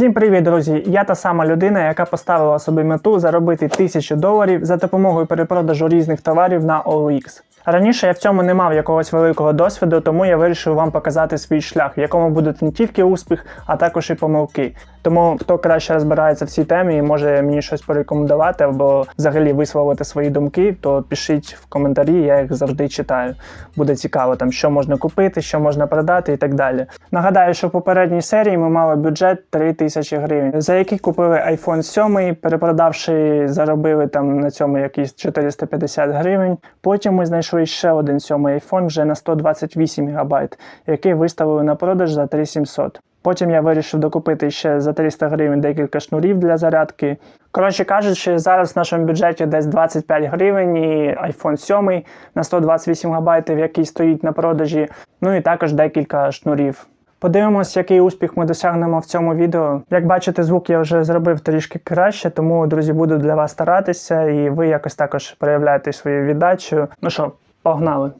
Всім привіт, друзі! Я та сама людина, яка поставила собі мету заробити тисячу доларів за допомогою перепродажу різних товарів на OLX. Раніше я в цьому не мав якогось великого досвіду, тому я вирішив вам показати свій шлях, в якому будуть не тільки успіх, а також і помилки. Тому хто краще розбирається в цій темі і може мені щось порекомендувати або взагалі висловити свої думки, то пишіть в коментарі, я їх завжди читаю. Буде цікаво, там що можна купити, що можна продати і так далі. Нагадаю, що в попередній серії ми мали бюджет 3000 гривень, за який купили iPhone 7, перепродавши, заробили там на цьому якісь 450 гривень. Потім ми знайшли ще один сьомий iPhone вже на 128 ГБ, який виставили на продаж за 3700. Потім я вирішив докупити ще за 300 гривень декілька шнурів для зарядки. Коротше кажучи, зараз в нашому бюджеті десь 25 гривень і iPhone 7 на 128 ГБ, який стоїть на продажі, ну і також декілька шнурів. Подивимось, який успіх ми досягнемо в цьому відео. Як бачите, звук я вже зробив трішки краще, тому, друзі, буду для вас старатися, і ви якось також проявляєте свою віддачу. Ну що, погнали!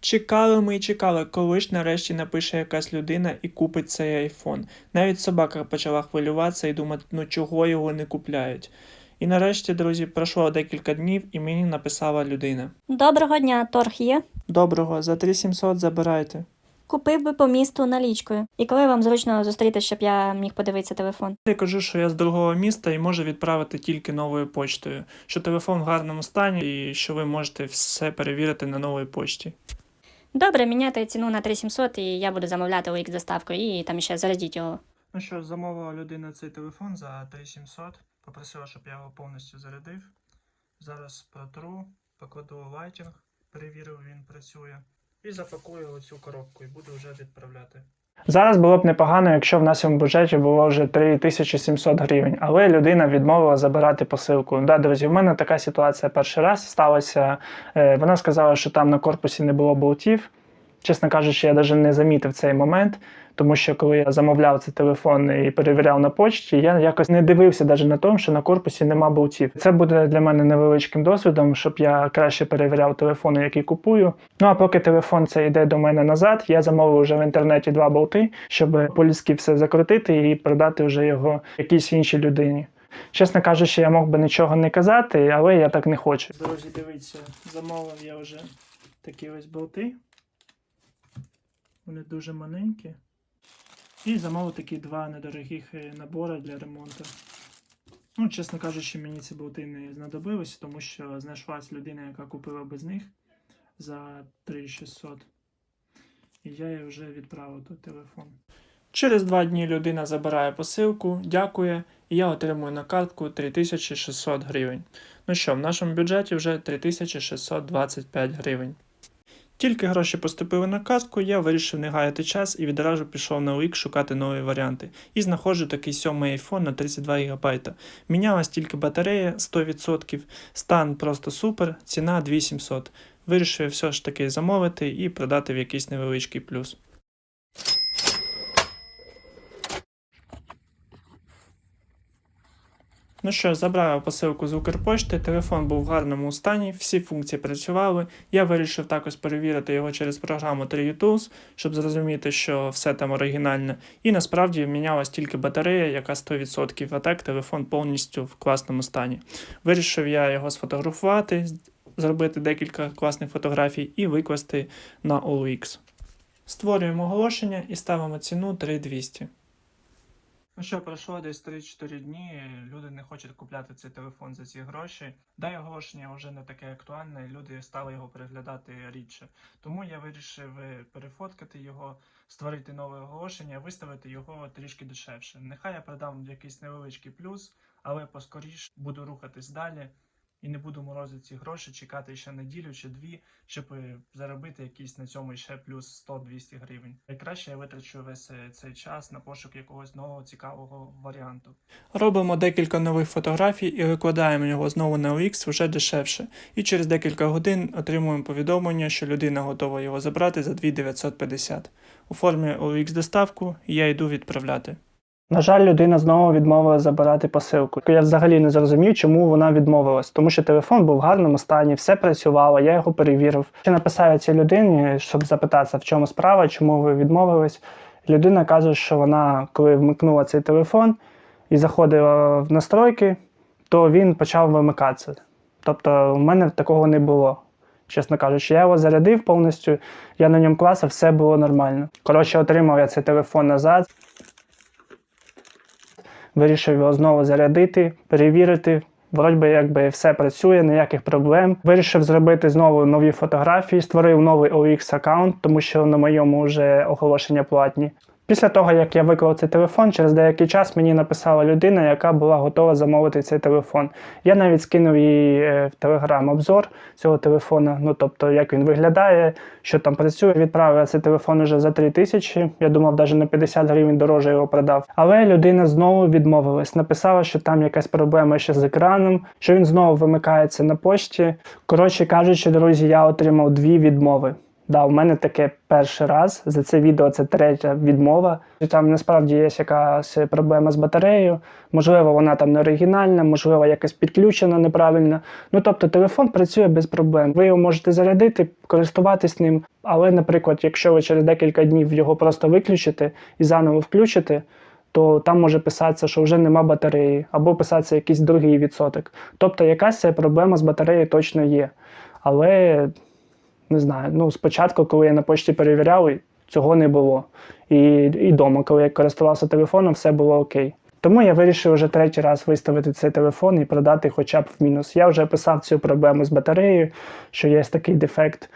Чекали ми і чекали, коли ж нарешті напише якась людина і купить цей айфон. Навіть собака почала хвилюватися і думати, ну чого його не купляють. І нарешті, друзі, пройшло декілька днів і мені написала людина. Доброго дня, торг є. Доброго, за 3700 забирайте. Купив би по місту налічкою. І коли вам зручно зустріти, щоб я міг подивитися телефон? Я кажу, що я з другого міста і можу відправити тільки новою почтою, що телефон в гарному стані і що ви можете все перевірити на новій почті. Добре, міняйте ціну на 3700 і я буду замовляти OX доставкою і там ще зарядіть його. Ну що, замовила людина цей телефон за 3700, попросила, щоб я його повністю зарядив. Зараз протру, покладу лайтінг, перевірив, він працює. І запакую оцю коробку і буду вже відправляти. Зараз було б непогано, якщо в нашому бюджеті було вже 3700 гривень, але людина відмовила забирати посилку. Да, друзі, в мене така ситуація перший раз сталася. Е, Вона сказала, що там на корпусі не було болтів. Чесно кажучи, я навіть не замітив цей момент, тому що коли я замовляв цей телефон і перевіряв на почті, я якось не дивився навіть на тому, що на корпусі нема болтів. Це буде для мене невеличким досвідом, щоб я краще перевіряв телефони, які купую. Ну а поки телефон це йде до мене назад, я замовив вже в інтернеті два болти, щоб по-людськи все закрутити і продати вже його якійсь іншій людині. Чесно кажучи, я мог би нічого не казати, але я так не хочу. Друзі, дивіться, замовив я вже такі ось болти. Вони дуже маленькі. І замовив такі два недорогих е, набори для ремонту. Ну, чесно кажучи, мені ці болти не знадобилися, тому що знайшлась людина, яка купила без них за 3600. І я їй вже відправив той телефон. Через два дні людина забирає посилку, дякує, і я отримую на картку 3600 гривень. Ну що, в нашому бюджеті вже 3625 гривень. Тільки гроші поступили на картку, я вирішив не гаяти час і відразу пішов на OLX шукати нові варіанти. І знаходжу такий сьомий iPhone на 32 ГБ. Мінялась тільки батарея 100%, стан просто супер, ціна 2700. Вирішив все ж таки замовити і продати в якийсь невеличкий плюс. Ну що, забрав посилку з Укрпошти, телефон був в гарному стані, всі функції працювали. Я вирішив також перевірити його через програму 3U щоб зрозуміти, що все там оригінальне. І насправді мінялась тільки батарея, яка 100%, а так телефон повністю в класному стані. Вирішив я його сфотографувати, зробити декілька класних фотографій і викласти на OLX. Створюємо оголошення і ставимо ціну 3200. Ну що, пройшло десь 3-4 дні, люди не хочуть купляти цей телефон за ці гроші. Да, оголошення вже не таке актуальне, люди стали його переглядати рідше. Тому я вирішив е, перефоткати його, створити нове оголошення, виставити його трішки дешевше. Нехай я продам якийсь невеличкий плюс, але поскоріш буду рухатись далі. І не буду морозити ці гроші, чекати ще неділю чи дві, щоб е, заробити якийсь на цьому ще плюс 100-200 гривень. Найкраще я витрачу весь е, цей час на пошук якогось нового цікавого варіанту. Робимо декілька нових фотографій і викладаємо його знову на OX вже дешевше. І через декілька годин отримуємо повідомлення, що людина готова його забрати за 2950. Оформлюю OX доставку я йду відправляти. На жаль, людина знову відмовила забирати посилку. Я взагалі не зрозумів, чому вона відмовилась, тому що телефон був в гарному стані, все працювало, я його перевірив. Ще написав цій людині, щоб запитатися, в чому справа, чому ви відмовились. Людина каже, що вона, коли вмикнула цей телефон, і заходив е, в настройки, то він почав вимикатися. Тобто в мене такого не було. Чесно кажучи, я його зарядив повністю, я на ньому класив, все було нормально. Коротше, отримав я цей телефон назад. Вирішив його знову зарядити, перевірити. Вроді би, якби все працює, ніяких проблем. Вирішив зробити знову нові фотографії, створив новий OX аккаунт, тому що на моєму вже оголошення платні. Після того, як я виклав цей телефон, через деякий час мені написала людина, яка була готова замовити цей телефон. Я навіть скинув їй е, в Телеграм обзор цього телефона, ну тобто, як він виглядає, що там працює. Відправив цей телефон уже за 3 тисячі. Я думав, навіть на 50 гривень дороже його продав. Але людина знову відмовилась. Написала, що там якась проблема ще з екраном, що він знову вимикається на пошті. Коротше кажучи, друзі, я отримав дві відмови. Да, у мене таке перший раз. За це відео це третя відмова. Там насправді є якась проблема з батареєю. Можливо, вона там не оригінальна, можливо, якась підключена неправильно. Ну тобто телефон працює без проблем. Ви його можете зарядити, користуватись ним. Але, наприклад, якщо ви через декілька днів його просто виключите і заново включите, то там може писатися, що вже нема батареї, або писатися якийсь другий відсоток. Тобто якась проблема з батареєю точно є. Але не знаю. Ну, спочатку, коли я на почті перевіряв, цього не було. І, і дома, коли я користувався телефоном, все було окей. Тому я вирішив вже третій раз виставити цей телефон і продати хоча б в мінус. Я вже описав цю проблему з батареєю, що є такий дефект,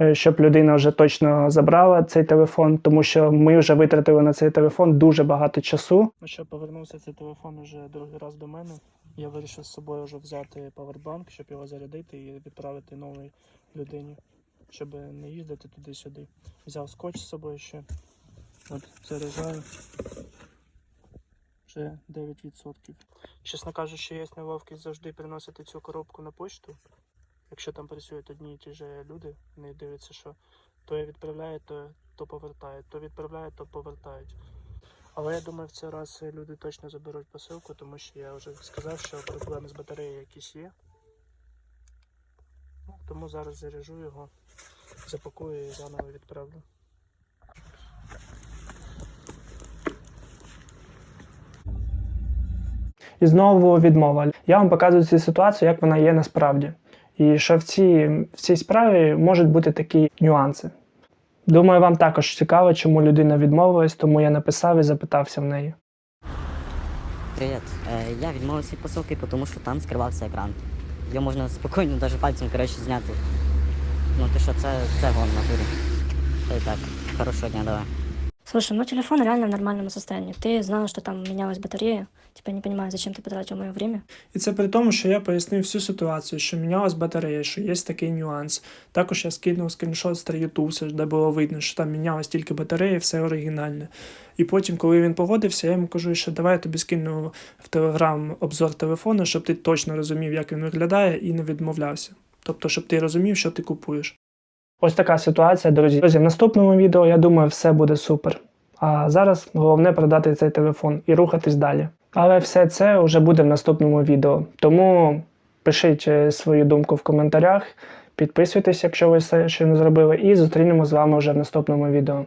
е, щоб людина вже точно забрала цей телефон, тому що ми вже витратили на цей телефон дуже багато часу. Ну що, повернувся цей телефон вже другий раз до мене. Я вирішив з собою вже взяти павербанк, щоб його зарядити і відправити новій людині щоб не їздити туди-сюди. Взяв скотч з собою ще. От заряджаю. Вже 9%. Чесно кажучи, є неловкість завжди приносити цю коробку на почту. Якщо там працюють одні і ті ж люди, вони дивляться, що то я відправляю, то, то повертаю, то відправляю, то повертають. Але я думаю, в цей раз люди точно заберуть посилку, тому що я вже сказав, що проблеми з батареєю якісь є. Ну, тому зараз заряжу його запакую і заново відправлю. І знову відмова. Я вам показую цю ситуацію, як вона є насправді. І що в цій, в цій справі можуть бути такі нюанси. Думаю, вам також цікаво, чому людина відмовилась, тому я написав і запитався в неї. Привіт. Е, я відмовився від посилки, тому що там скривався екран. Його можна спокійно навіть пальцем коротше, зняти. Ну ти що, це, це вон на турі. Та й так, хорошого дня, давай. Слушай, ну телефон реально в нормальном состоянии. Ты знала, что там менялась батарея. Типа не понимаю, зачем ты потратил мое время. І це при тому, що я пояснив всю ситуацію, що мінялась батарея, що є такий нюанс. Також я скинув скріншот з Троютуса, де було видно, що там мінялась тільки батарея, все оригінальне. І потім, коли він погодився, я йому кажу, що давай я тобі скину в Телеграм обзор телефону, щоб ти точно розумів, як він виглядає, і не відмовлявся. Тобто, щоб ти розумів, що ти купуєш. Ось така ситуація, друзі. Друзі, в наступному відео, я думаю, все буде супер. А зараз головне продати цей телефон і рухатись далі. Але все це вже буде в наступному відео. Тому пишіть е, свою думку в коментарях, підписуйтесь, якщо ви ще не зробили, і зустрінемо з вами вже в наступному відео.